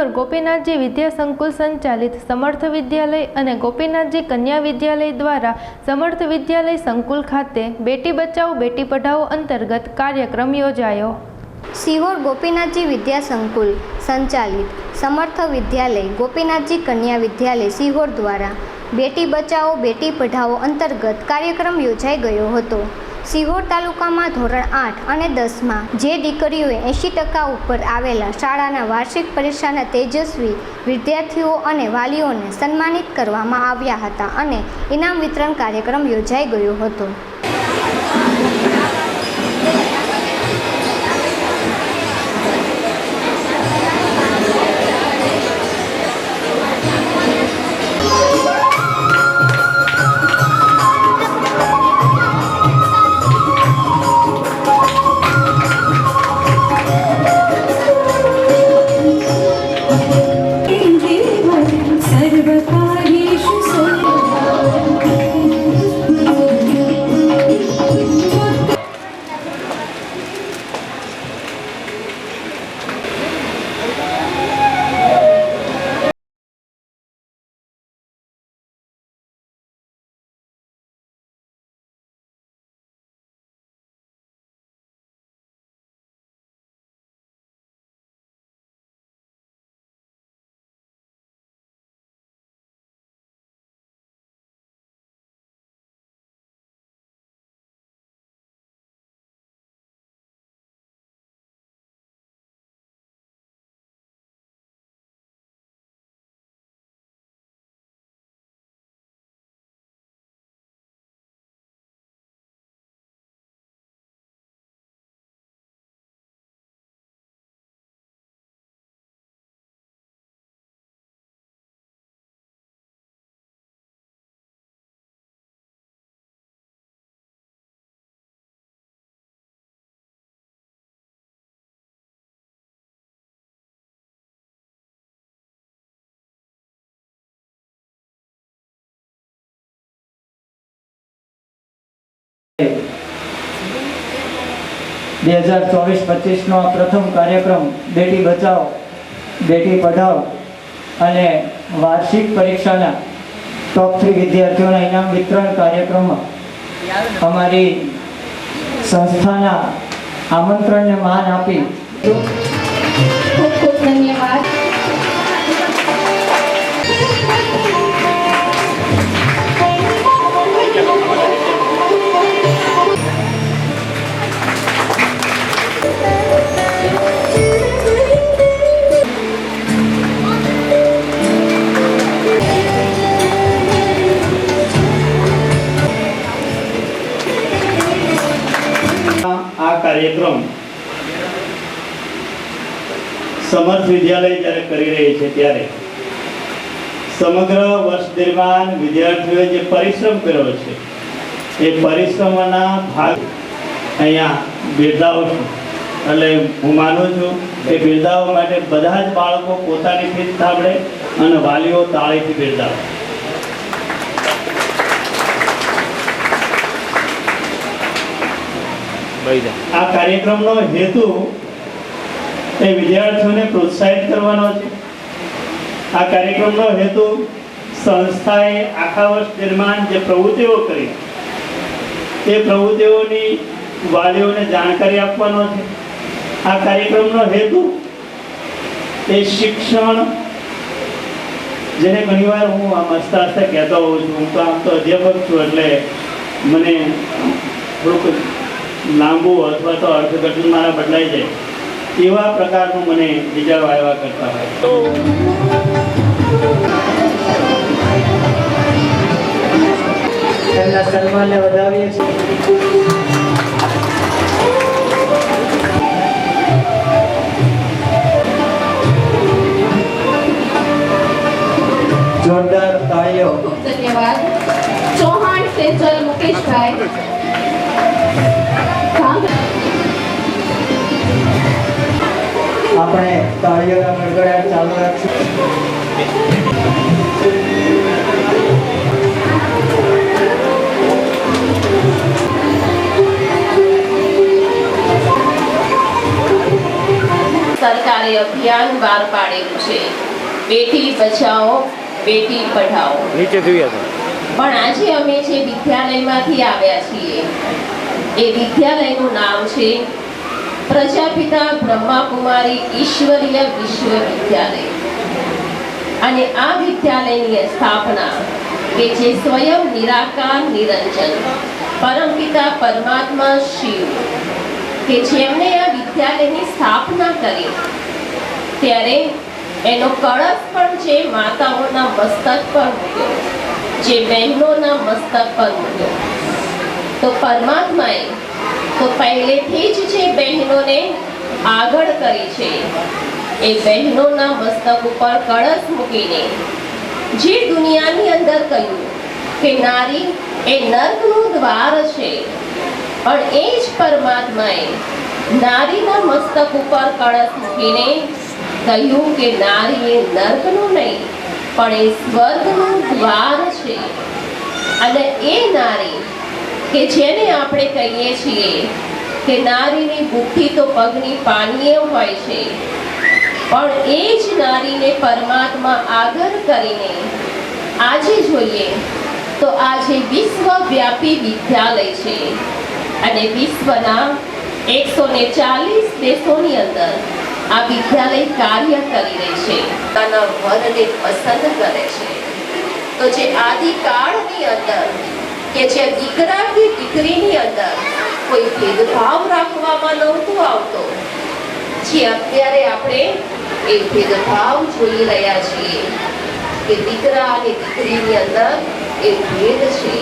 સિહોર ગોપીનાથજી વિદ્યા સંકુલ સંચાલિત સમર્થ વિદ્યાલય અને ગોપીનાથજી કન્યા વિદ્યાલય દ્વારા સમર્થ વિદ્યાલય સંકુલ ખાતે બેટી બચાવો, બેટી પઢાઓ અંતર્ગત કાર્યક્રમ યોજાયો. સિહોર ગોપીનાથજી વિદ્યા સંકુલ સંચાલિત સમર્થ વિદ્યાલય ગોપીનાથજી કન્યા વિદ્યાલય સિહોર દ્વારા બેટી બચાવો, બેટી પઢાઓ અંતર્ગત કાર્યક્રમ યોજાઈ ગયો હતો. સિહોર તાલુકામાં ધોરણ આઠ અને દસમાં જે દીકરીઓએ એંશી ટકા ઉપર આવેલા શાળાના વાર્ષિક પરીક્ષાના તેજસ્વી વિદ્યાર્થીઓ અને વાલીઓને સન્માનિત કરવામાં આવ્યા હતા અને ઇનામ વિતરણ કાર્યક્રમ યોજાઈ ગયો હતો. બે હજાર ચોવીસ પચીસનો આ પ્રથમ કાર્યક્રમ બેટી બચાવો, બેટી પઢાઓ અને વાર્ષિક પરીક્ષાના ટોપ થ્રી વિદ્યાર્થીઓના ઇનામ વિતરણ કાર્યક્રમમાં અમારી સંસ્થાના આમંત્રણને માન આપી સમર્થ વિદ્યાલય જ્યારે કરી રહી છે ત્યારે સમગ્ર વર્ષ દરમિયાન વિદ્યાર્થીઓએ જે પરિશ્રમ કર્યો છે એ પરિશ્રમના ભાગ અહીંયા બિરદાવો છું. એટલે હું માનું છું કે બિરદાવવા માટે બધા જ બાળકો પોતાની ફીત સાંભળે અને વાલીઓ તાળીથી બિરદાવે. આ કાર્યક્રમનો હેતુ એ વિદ્યાર્થીઓને પ્રોત્સાહિત કરવાનો છે. આ કાર્યક્રમનો હેતુ સંસ્થાએ આખા વર્ષ દરમિયાન જે પ્રવૃત્તિઓ કરી, એ પ્રવૃત્તિઓની વાલીઓને જાણકારી આપવાનો છે. આ કાર્યક્રમનો હેતુ એ શિક્ષણ, જેને ઘણીવાર હું આમ હસતા હસતા કહેતો હોઉં છું. હું તો આમ તો અધ્યાપક છું એટલે મને થોડુંક લાંબુ અથવા તો અર્થઘટન મારા બદલાઈ જાય. એવા પ્રકારનું મને વિચારો આવ્યા કરતા હોય. એમના સન્માનને વધાવીએ છીએ. જોરદાર તાળીઓ. ખૂબ ખૂબ ધન્યવાદ. ચૌહાણ સેજલ મુકેશભાઈ. આપણે તાળીઓના ગડગડાટ ચાલુ રાખશું. સરકારે અભિયાન બહાર પાડેલું છે. બેટી બચાવો બેટી પઢાઓ. નીચે પણ આજે અમે જે વિદ્યાલયમાંથી આવ્યા છીએ એ વિદ્યાલયનું નામ છે પ્રજાપિતા બ્રહ્માકુમારી ઈશ્વરીય વિશ્વવિદ્યાલય. અને આ વિદ્યાલયની સ્થાપના કે જે સ્વયં નિરાકાર નિરંજન પરમપિતા પરમાત્મા શિવ કે જેમણે આ વિદ્યાલયની સ્થાપના કરી, ત્યારે એનો કળશ પણ જે માતાઓના મસ્તક પર મૂક્યો, જે બહેનોના મસ્તક પર મૂક્યો. તો પરમાત્માએ તો પહેલેથી જ જે બહેનોને આગળ કરી છે, એ બહેનોના મસ્તક ઉપર કળશ મૂકીને જે દુનિયાની અંદર કહ્યું કે નારી એ નર્કનું દ્વાર છે, પણ એ જ પરમાત્માએ નારીના મસ્તક ઉપર કળશ મૂકીને કહ્યું કે નારી એ નર્કનું નહીં, પણ એ સ્વર્ગનું દ્વાર છે. અને એ નારી કે જેને આપણે કહીએ છીએ કે નારીની બુદ્ધિ તો પગની પાણીએ હોય છે, પણ એ જ નારીને પરમાત્મા આગળ કરીને આજે જોઈએ તો આજે વિશ્વવ્યાપી વિદ્યાલય છે અને વિશ્વના એકસો ને ચાલીસ દેશોની અંદર આ વિદ્યાલય કાર્ય કરી રહી છે પોતાના વરને પસંદ કરે છે. તો જે આદિકાળની અંદર કે જે દીકરા કે દીકરીની અંદર કોઈ ભેદભાવ રાખવામાં નહોતો આવતો. જે અત્યારે આપણે એ ભેદભાવ જોઈ રહ્યા છીએ કે દીકરા અને દીકરીની અંદર એ ભેદ છે.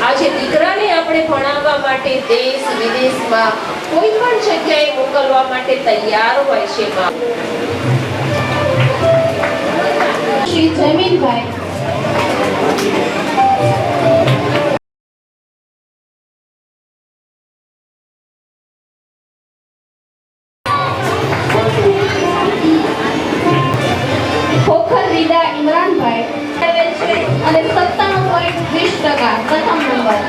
આજે દીકરાને આપણે ભણાવવા માટે દેશ વિદેશમાં કોઈ પણ જગ્યાએ મોકલવા માટે તૈયાર હોય છે જમીનભાઈ ખોખર વિદા ઇમરાનભાઈ છે અને સત્તાણું પોઈન્ટ વીસ ટકા પ્રથમ નંબર.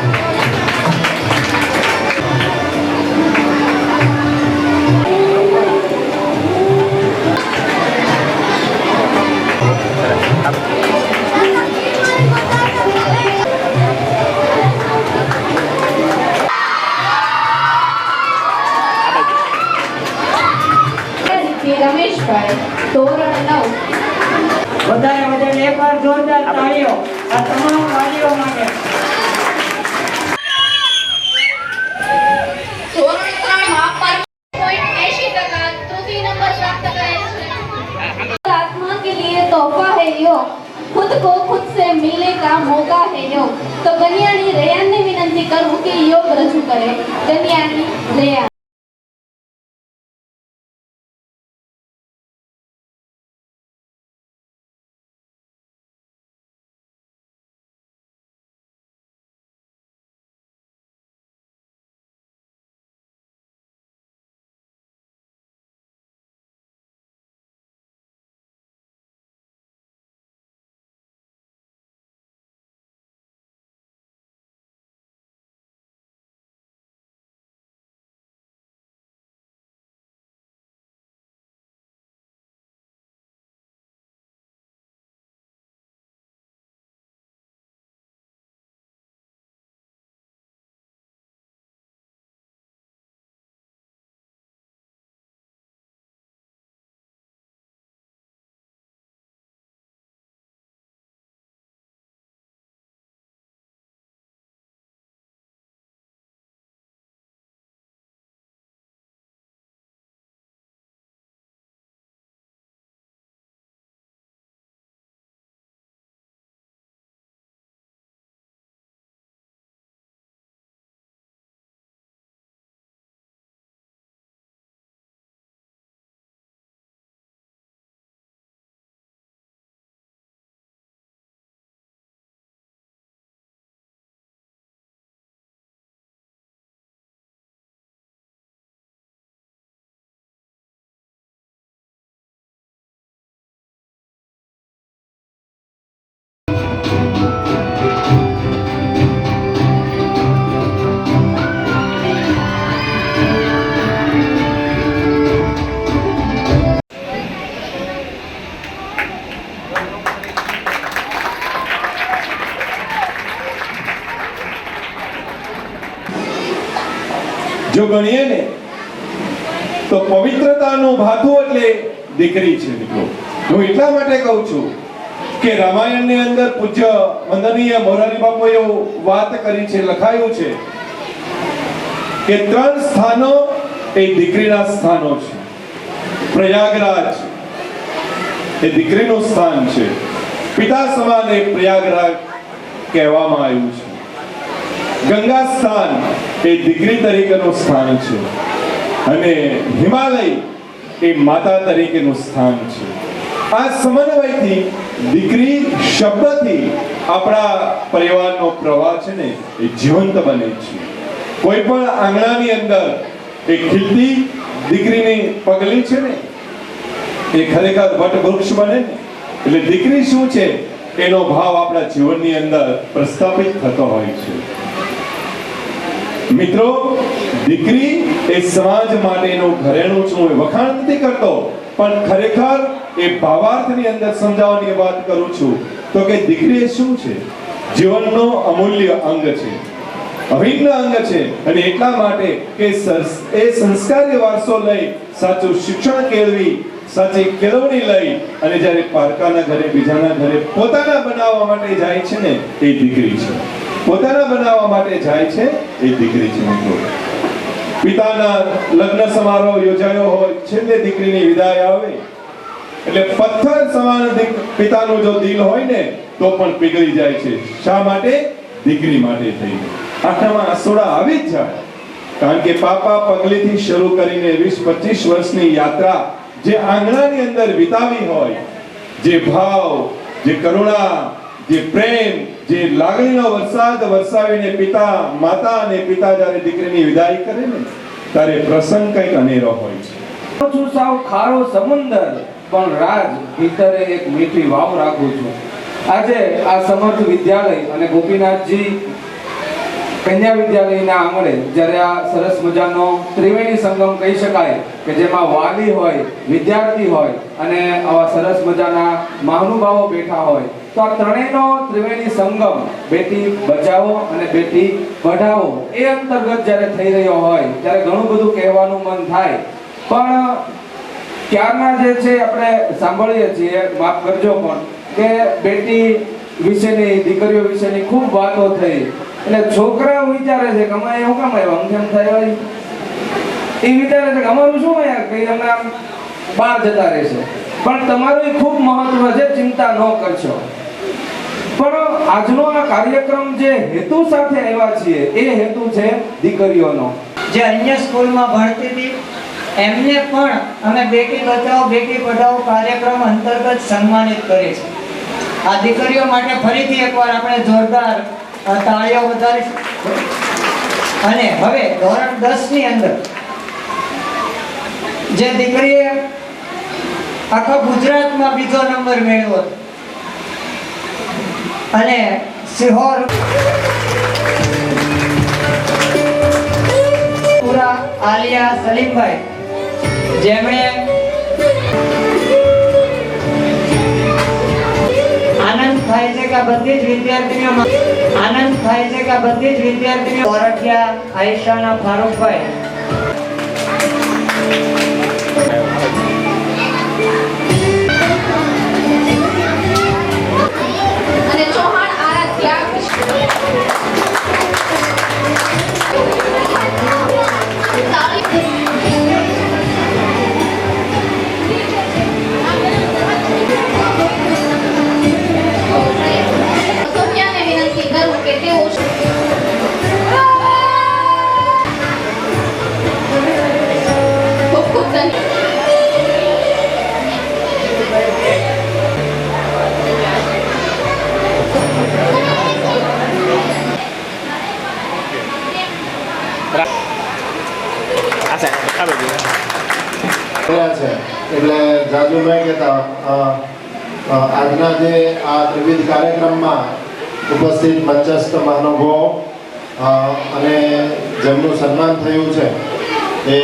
રમેશભાઈ ધોરણ નવ. બધાએ બધાને એકવાર જોરદાર તાળીઓ આ તમામ વાલીઓ માટે ધોરણ ત્રણમાં પર પોઈન્ટ એંશી ટકા તૃતીય નંબર પ્રાપ્ત કરેલ છે आत्मा के लिए तोहफा है योग खुद को खुद से मिलने का मौका है योग તો કન્યાની રેયાનને વિનંતી કરું કે યોગ રજૂ કરે કન્યાની રેયાન જો ગણીએ ને, તો પવિત્રતાનું ભાથું એટલે દીકરી છે મિત્રો હું એટલા માટે કહું છું કે રામાયણની અંદર પૂજ્ય વંદનીય મોરારી બાપુએ વાત કરી છે, લખાયું છે કે ત્રણ સ્થાનો એ દીકરીના સ્થાનો છે. પ્રયાગરાજ એ દીકરીનું સ્થાન છે. પિતા સમાન એ પ્રયાગરાજ કહેવામાં આવ્યું છે. ગંગા સ્થાન એ દીકરી તરીકેનું સ્થાન છે. અને હિમાલય એ માતા તરીકેનું સ્થાન છે. આ સમન્વયથી દીકરી શબ્દથી આપણા પરિવારનો પ્રવાહ છે ને, એ જીવંત બને છે. કોઈ પણ આંગણાની અંદર એ ખીલતી દીકરીની પગલી છે ને, એ ખરેખર વટવૃક્ષ બને ને. એટલે દીકરી શું છે? એનો ભાવ આપણા જીવનની અંદર પ્રસ્થાપિત થતો હોય છે. મિત્રો, દીકરી એ સમાજ માટેનું ઘરેણું છું એ વખાણ નથી કરતો, પણ ખરેખર એ ભાવાર્થની અંદર સમજાવવાની વાત કરું છું. તો કે દીકરી એ શું છે? જીવનનો અમૂલ્ય અંગ છે. અભિન્ન અંગ છે. અને એટલા માટે કે એ સંસ્કારી વારસો લઈ સાચું શિક્ષણ કેળવી, સાચી કેળવણી લઈ અને જ્યારે પારકાના ઘરે, બીજાના ઘરે પોતાના બનાવવા માટે જાય છે ને, એ દીકરી છે. પોતાના બનાવવા માટે જાય છે એ દીકરી છે મિત્રો. પિતાના લગ્ન સમારોહ યોજાયો હોય, છેલ્લે દીકરીની વિદાય આવે. એટલે પથ્થર સમાન પિતાનું જો દિલ હોય ને, તો પણ પીગળી જાય છે. શા માટે? દીકરી માટે થઈ. આખામાં અસોડા આવી જ જાય. કારણ કે પાપા પગલીથી શરૂ કરીને વીસ, પચીસ વર્ષની યાત્રા જે આંગણાની અંદર વિતાવી હોય, જે ભાવ, જે કરુણા, જે પ્રેમ જે લાગણીનો વરસાદ, વરસાવીને પિતા, માતા અને પિતા જ્યારે દીકરીની વિદાય કરે ને, ત્યારે પ્રસંગ કંઈક અનેરો હોય છે. છું સાવ ખારો સમુંદર, પણ રાજ ભીતરે એક મીઠી વાવ રાખું છું. આજે આ સમર્થ વિદ્યાલય અને ગોપીનાથજી કન્યા વિદ્યાલયના આંગણે જ્યારે આ સરસ મજાનો ત્રિવેણી સંગમ કહી શકાય કે જેમાં વાલી હોય, વિદ્યાર્થી હોય અને આવા સરસ મજાના મહાનુભાવો બેઠા હોય તો આ ત્રણેયનો ત્રિવેણી સંગમ, બેટી બચાવો અને બેટી પઢાવો, એ અંતર્ગત જ્યારે થઈ રહ્યો હોય, ત્યારે ઘણું બધું કહેવાનું મન થાય. પણ ત્યારના જે છે, આપણે સાંભળીએ છીએ, માફ કરજો પણ, કે બેટી વિશેની, દીકરીઓ વિશેની ખૂબ વાતો થઈ. એટલે છોકરાઓ વિચારે છે કે અમે એવું કામ આવ્યા અમને કેમ થાય એ વિચારે છે કે અમારું શું યાર કે અમે આમ બહાર જતા રહેશે. પણ તમારું ખૂબ મહત્વ છે, ચિંતા ન કરશો. પણ આજનો આ કાર્યક્રમ જે હેતુ સાથે આવ્યા છીએ, એ હેતુ છે દીકરીઓનો. જે અન્ય સ્કૂલમાં ભણતી હતી, એમને પણ અમે બેટી બચાવો, બેટી પઢાઓ કાર્યક્રમ અંતર્ગત સન્માનિત કરી છે આ દીકરીઓ માટે ફરીથી એકવાર આપણે જોરદાર તાળીઓ વધારીશું. અને હવે ધોરણ 10 ની અંદર, જે દીકરીએ આખા ગુજરાતમાં બીજો નંબર મેળવ્યો હતો. અને સિહોર પુરા આલિયા સલીમભાઈ. જેમણે આનંદ થાય છે કે બધી જ વિદ્યાર્થીઓમાં આનંદ થાય છે કે બધી જ વિદ્યાર્થીનીઓ કોરઠિયા આયશાના ફારૂકભાઈ. રહ્યા છે. એટલે જાજુ મેં કહેતા આજના જે આ ત્રિવિધ કાર્યક્રમમાં ઉપસ્થિત મંચસ્થ મહાનુભાવો અને જેમનું સન્માન થયું છે, એ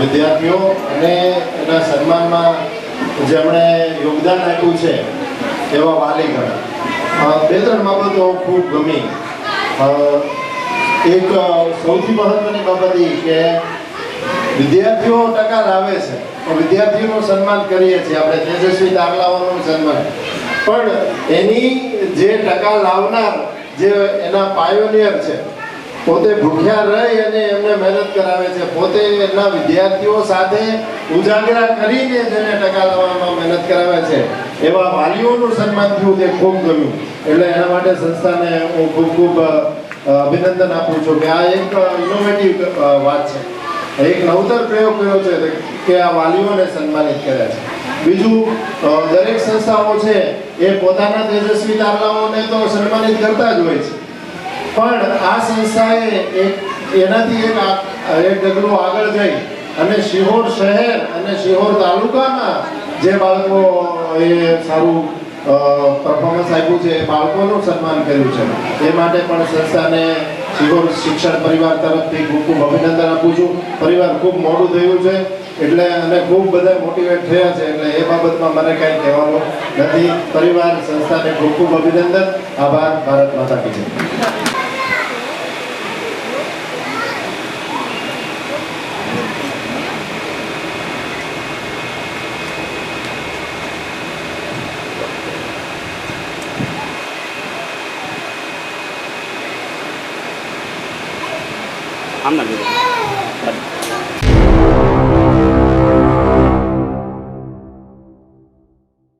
વિદ્યાર્થીઓ અને એના સન્માનમાં જેમણે યોગદાન આપ્યું છે, એવા વાલીગણ બે ત્રણ બાબતો ખૂબ ગમી. એક સૌથી મહત્વની બાબત એ કે વિદ્યાર્થીઓ ટકા લાવે છે. તો વિદ્યાર્થીઓનું સન્માન કરીએ છીએ આપણે, તેજસ્વી દાખલાઓનું સન્માન. પણ એની જે ટકા લાવનાર, જે એના પાયોનિયર છે, પોતે ભૂખ્યા રહી અને એમને મહેનત કરાવે છે, પોતે એના વિદ્યાર્થીઓ સાથે ઉજાગરા કરીને જેને ટકા લાવવામાં મહેનત કરાવે છે. એવા વાલીઓનું સન્માન થયું, તે ખૂબ ગમ્યું. એટલે એના માટે સંસ્થાને હું ખૂબ ખૂબ અભિનંદન આપું છું. કે આ એક ઇનોવેટિવ વાત છે. એક નવતર પ્રયોગ કર્યો છે કે આ વાલીઓને સન્માનિત કર્યા છે. બીજું દરેક સંસ્થાઓ છે એ પોતાના તેજસ્વી તારલાઓને તો સન્માનિત કરતા જ હોય છે. પણ આ સંસ્થાએ એક, એનાથી એક એક ડગલું આગળ જઈ અને શિહોર શહેર અને શિહોર તાલુકામાં જે બાળકો, એ સારું પરફોર્મન્સ આપ્યું છે એ બાળકોનું સન્માન કર્યું છે. એ માટે પણ સંસ્થાને શિહોર શિક્ષણ પરિવાર તરફથી ખૂબ ખૂબ અભિનંદન આપું છું. પરિવાર ખૂબ મોડું થયું છે એટલે અને ખૂબ બધા મોટિવેટ થયા છે એટલે એ બાબતમાં મને કાંઈ કહેવાનું નથી. પરિવાર સંસ્થાને ખૂબ ખૂબ અભિનંદન. આભાર, ભારત માતા કી જય આમ ના